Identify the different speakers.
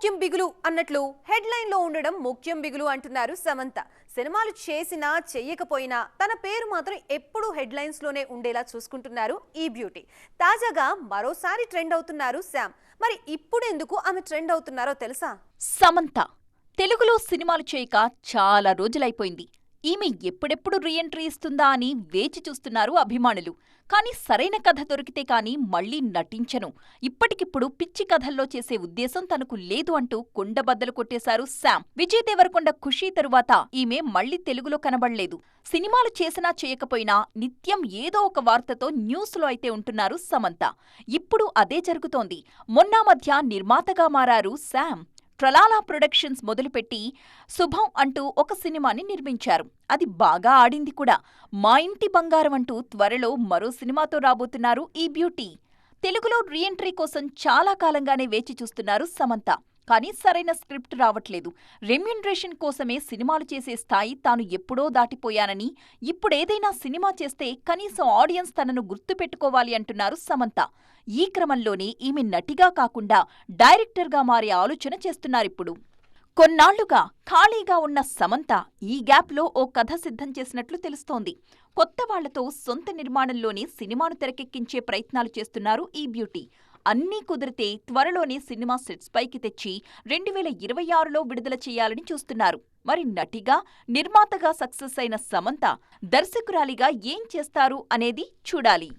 Speaker 1: ముఖ్యం బిగులు అన్నట్లు హెడ్లైన్లో ఉండడం ముఖ్యం బిగులు అంటున్నారు సమంత. సినిమాలు చేసినా చెయ్యకపోయినా తన పేరు మాత్రం ఎప్పుడూ హెడ్లైన్స్లోనే ఉండేలా చూసుకుంటున్నారు ఈ బ్యూటీ. తాజాగా మరోసారి ట్రెండ్ అవుతున్నారు శామ్ మరి ఇప్పుడు ఎందుకు ఆమె ట్రెండ్ అవుతున్నారో తెలుసా?
Speaker 2: సమంత తెలుగులో సినిమాలు చేయక చాలా రోజులైపోయింది. ఈమె ఎప్పుడెప్పుడు రీఎంట్రీ ఇస్తుందా అని వేచి చూస్తున్నారు అభిమానులు. కానీ సరైన కథ దొరికితే కాని మళ్ళీ నటించను. ఇప్పటికిప్పుడు పిచ్చి కథల్లో చేసే ఉద్దేశం తనకు లేదు అంటూ కొండబద్దలు కొట్టేశారు శామ్. విజయ్ దేవరకొండ ఖుషీ తరువాత ఈమె మళ్ళీ తెలుగులో కనబడలేదు. సినిమాలు చేసినా చేయకపోయినా నిత్యం ఏదో ఒక వార్తతో న్యూస్లో అయితే ఉంటున్నారు సమంత. ఇప్పుడు అదే జరుగుతోంది. మొన్నా మధ్య నిర్మాతగా మారారు శామ్. ట్రలాలా ప్రొడక్షన్స్ మొదలుపెట్టి శుభం అంటూ ఒక సినిమాని నిర్మించారు. అది బాగా ఆడింది కూడా. మా ఇంటి బంగారం అంటూ త్వరలో మరో సినిమాతో రాబోతున్నారు ఈ బ్యూటీ. తెలుగులో రీఎంట్రీ కోసం చాలా కాలంగానే వేచి చూస్తున్నారు సమంత. కానీ సరైన స్క్రిప్ట్ రావట్లేదు. రెమ్యునరేషన్ కోసమే సినిమాలు చేసే స్థాయి తాను ఎప్పుడో దాటిపోయానని ఇప్పుడేదైనా సినిమా చేస్తే కనీసం ఆడియన్స్ తనను గుర్తుపెట్టుకోవాలి అంటున్నారు సమంత. ఈ క్రమంలోనే ఈమె నటిగా కాకుండా డైరెక్టర్గా మారే ఆలోచన చేస్తున్నారిప్పుడు. కొన్నాళ్ళుగా ఖాళీగా ఉన్న సమంత ఈ గ్యాప్లో ఓ కథ సిద్ధం చేసినట్లు తెలుస్తోంది. కొత్త వాళ్ళతో సొంత నిర్మాణంలోనే సినిమాను తెరకెక్కించే ప్రయత్నాలు చేస్తున్నారు ఈ బ్యూటీ. అన్నీ కుదిరితే త్వరలోనే సినిమా సెట్స్ పైకి తెచ్చి రెండు వేల ఇరవై ఆరులో విడుదల చేయాలని చూస్తున్నారు. మరి నటిగా నిర్మాతగా సక్సెస్ అయిన సమంత దర్శకురాలిగా ఏం చేస్తారు అనేది చూడాలి.